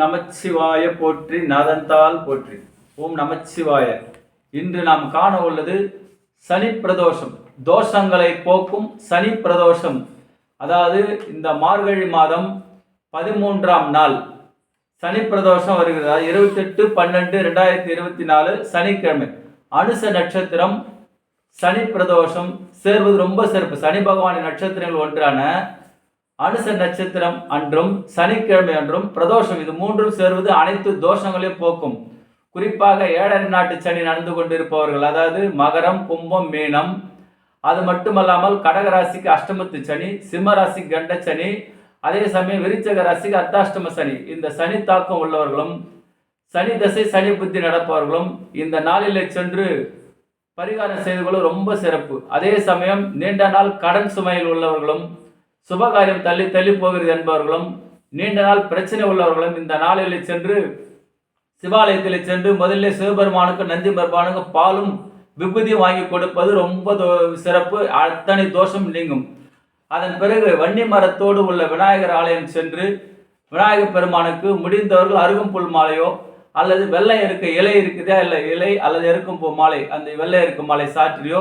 நமச்சிவாய போற்றி நதந்தால் போற்றி. ஓம் நமச்சிவாய. இன்று நாம் காண உள்ளது சனி பிரதோஷம். தோஷங்களை போக்கும் சனி பிரதோஷம். அதாவது இந்த மார்கழி மாதம் பதிமூன்றாம் நாள். சனி பிரதோஷம் வருகிறது. இருபத்தெட்டு பன்னெண்டு ரெண்டாயிரத்தி இருபத்தி நாலு சனிக்கிழமை. அனுச நட்சத்திரம் சனி பிரதோஷம். சேர்வது ரொம்ப சிறப்பு. சனி பகவானின் நட்சத்திரங்கள் ஒன்றான அனுச நட்சத்திரம் அன்றும் சனிக்கிழமை அன்றும் பிரதோஷம் இது மூன்றும் சேர்வது அனைத்து தோஷங்களையும் போக்கும். குறிப்பாக ஏழரை நாட்டு சனி நடந்து கொண்டிருப்பவர்கள் அதாவது மகரம் கும்பம் மீனம் அது மட்டுமல்லாமல் கடக ராசிக்கு அஷ்டமத்து சனி சிம்ம ராசிக்கு கண்ட சனி அதே சமயம் விருச்சக ராசிக்கு அர்த்தாஷ்டம சனி. இந்த சனி தாக்கம் உள்ளவர்களும் சனி தசை சனி புத்தி நடப்பவர்களும் இந்த நாளிலே சென்று பரிகாரம் செய்து கொள்ள ரொம்ப சிறப்பு. அதே சமயம் நீண்ட நாள் கடன் சுமையில் உள்ளவர்களும் சுபகாரியம் தள்ளி தள்ளி போகிறது என்பவர்களும் நீண்ட நாள் பிரச்சனை உள்ளவர்களும் இந்த நாளில் சென்று சிவாலயத்தில் சென்று முதல்ல சிவபெருமானுக்கு நந்தி பெருமானுக்கு பாலும் விபூதியும் வாங்கி கொடுப்பது ரொம்ப தோ- சிறப்பு. அத்தனை தோஷம் நீங்கும். அதன் பிறகு வன்னி மரத்தோடு உள்ள விநாயகர் ஆலயம் சென்று விநாயகர் பெருமானுக்கு முடிந்தவர்கள் அருகம்புல் மாலையோ அல்லது வெள்ளை இருக்க இலை இருக்குதா இல்லை இலை அல்லது எருக்கும் பூ மாலை அந்த வெள்ளை இருக்கும் மாலை சாற்றியோ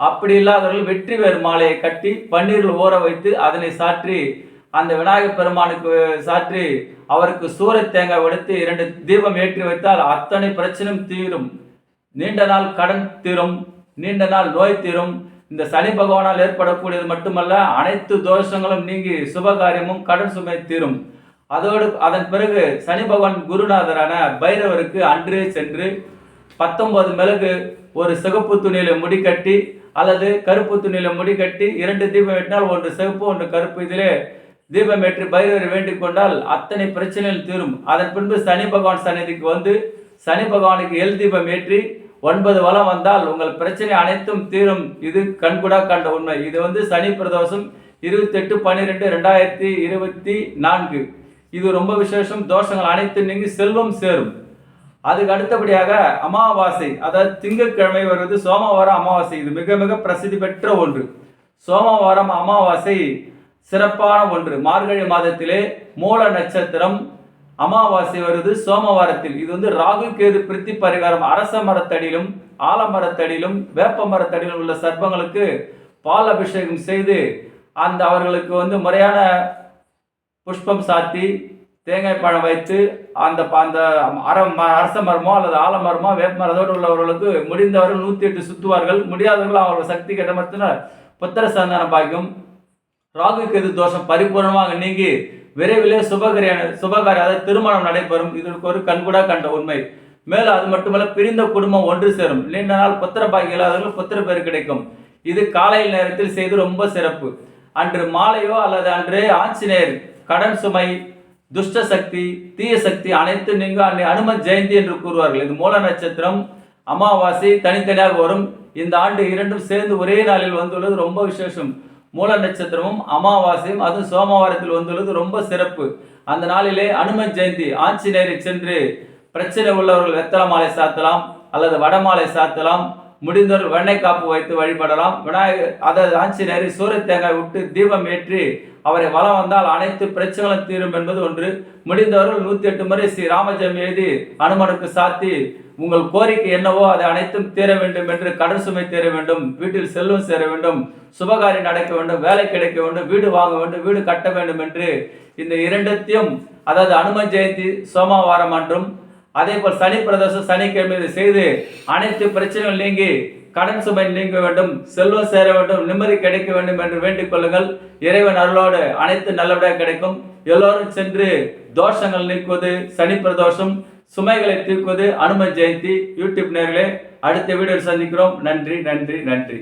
அப்படி இல்லாதவர்கள் வெற்றி வேறு மாலையை கட்டி பன்னீரில் ஊற வைத்து அதனை சாற்றி அந்த விநாயகர் பெருமானுக்கு சாற்றி அவருக்கு சூர தேங்காய் உடைத்து இரண்டு தீபம் ஏற்றி வைத்தால் அத்தனை பிரச்சனையும் தீரும். நீண்ட நாள் கடன் தீரும் நீண்ட நாள் நோய் தீரும். இந்த சனி பகவானால் ஏற்படக்கூடியது மட்டுமல்ல அனைத்து தோஷங்களும் நீங்கி சுபகாரியமும் கடன் சுமை தீரும். அதோடு அதன் பிறகு சனி பகவான் குருநாதரான பைரவருக்கு அன்றே சென்று பத்தொன்பது மிளகு ஒரு சிகப்பு துணியில முடிக்கட்டி அல்லது கருப்பு துணியில முடிக்கட்டி இரண்டு தீபம் ஏற்றினால் ஒன்று சிவப்பு ஒன்று கருப்பு. இதிலே தீபம் ஏற்றி பைரவரை வேண்டிக் கொண்டால் அத்தனை பிரச்சனைகள் தீரும். அதன் பின்பு சனி பகவான் சன்னதிக்கு வந்து சனி பகவானுக்கு எல் தீபம் ஏற்றி ஒன்பது வளம் வந்தால் உங்கள் பிரச்சனை அனைத்தும் தீரும். இது கண்கூடா கண்ட உண்மை. இது வந்து சனி பிரதோஷம் இருபத்தெட்டு பன்னிரெண்டு ரெண்டாயிரத்தி இருபத்தி நான்கு. இது ரொம்ப விசேஷம். தோஷங்கள் அனைத்தும் நீங்கி செல்வம் சேரும். அதுக்கு அடுத்தபடியாக அமாவாசை அதாவது திங்கட்கிழமை வருவது சோமவாரம் அமாவாசை. இது மிக மிக பிரசித்தி பெற்ற ஒன்று. சோமவாரம் அமாவாசை சிறப்பான ஒன்று. மார்கழி மாதத்திலே மூல நட்சத்திரம் அமாவாசை வருது சோமவாரத்தில். இது வந்து ராகு கேது பிரித்தி பரிகாரம் அரச மரத்தடியிலும் ஆலமரத்தடியிலும் வேப்ப மரத்தடியிலும் உள்ள சர்ப்பங்களுக்கு பால் அபிஷேகம் செய்து அந்த அவர்களுக்கு வந்து முறையான புஷ்பம் சாத்தி தேங்காய் பழம் வைத்து அந்த ப- அந்த அரம் ம- அரச மரமோ அல்லது ஆலமரமோ வேப்பமரத்தோடு உள்ளவர்களுக்கு முடிந்தவர்கள் நூற்றி எட்டு சுத்துவார்கள். முடியாதவர்கள் அவர்கள் சக்தி கட்டமத்தினர். புத்திர சந்தான பாக்கியம் ராகு கேது தோஷம் பரிபூர்ணமாக நீங்கி விரைவிலே சுபகரியான சுபகாரி அதாவது திருமணம் நடைபெறும். இதற்கு ஒரு கண்கூடா கண்ட உண்மை. மேலும் அது மட்டுமல்ல பிரிந்த குடும்பம் ஒன்று சேரும். நீண்ட நாள் புத்திர பாக்கியம் இல்லாதவர்கள் புத்திர பேர் கிடைக்கும். இது காலையில் நேரத்தில் செய்து ரொம்ப சிறப்பு. அன்று மாலையோ அல்லது அன்று ஆஞ்சநேயர் கடன் சுமை துஷ்ட சக்தி தீய சக்தி அனைத்து நீங்க அன்னை அனுமன் ஜெயந்தி என்று கூறுவார்கள். இது மூல நட்சத்திரம் அமாவாசை தனித்தனியாக வரும். இந்த ஆண்டு இரண்டும் சேர்ந்து ஒரே நாளில் வந்துள்ளது. ரொம்ப விசேஷம். மூல நட்சத்திரமும் அமாவாசையும் அதுவும் சோமவாரத்தில் வந்துள்ளது. ரொம்ப சிறப்பு. அந்த நாளிலே அனுமன் ஜெயந்தி ஆஞ்சநேயரை சென்று பிரச்சனை உள்ளவர்கள் வெத்தலை மாலை சாத்தலாம் அல்லது வடமாலை சாத்தலாம். முடிந்தவர்கள் வெண்ணெய் காப்பு வைத்து வழிபடலாம். விநாயகர் அதாவது ஆஞ்சநேயரை சூரிய தேங்காய் விட்டு தீபம் ஏற்றி அவரை வலம் வந்தால் அனைத்து பிரச்சனைகளும் தீரும் என்பது ஒன்று. முடிந்தவர்கள் நூற்றி எட்டு முறை ஸ்ரீ ராமஜெயம் எழுதி அனுமனுக்கு சாத்தி உங்கள் கோரிக்கை என்னவோ அதை அனைத்தும் தீர வேண்டும் என்று கடன் சுமை தீர வேண்டும். வீட்டில் செல்வம் சேர வேண்டும். சுபகாரியம் நடக்க வேண்டும். வேலை கிடைக்க வேண்டும். வீடு வாங்க வேண்டும். வீடு கட்ட வேண்டும் என்று இந்த இரண்டத்தையும் அதாவது அனுமன் ஜெயந்தி சோமவாரம் அன்றும் அதே போல் சனி பிரதோஷம் சனிக்கிழமை செய்து அனைத்து பிரச்சனைகள் நீங்கி கடன் சுமை நீங்க வேண்டும் செல்வம் சேர வேண்டும் நிம்மதி கிடைக்க வேண்டும் என்று வேண்டிக் கொள்ளுங்கள். இறைவன் அருளோடு அனைத்து நல்லபடியாக கிடைக்கும். எல்லோரும் சென்று தோஷங்கள் நீக்குவது சனி பிரதோஷம் சுமைகளை தீர்க்குவது அனுமன் ஜெயந்தி யூடியூப் நேர்களே அடுத்த வீடியோ சந்திக்கிறோம். நன்றி நன்றி நன்றி.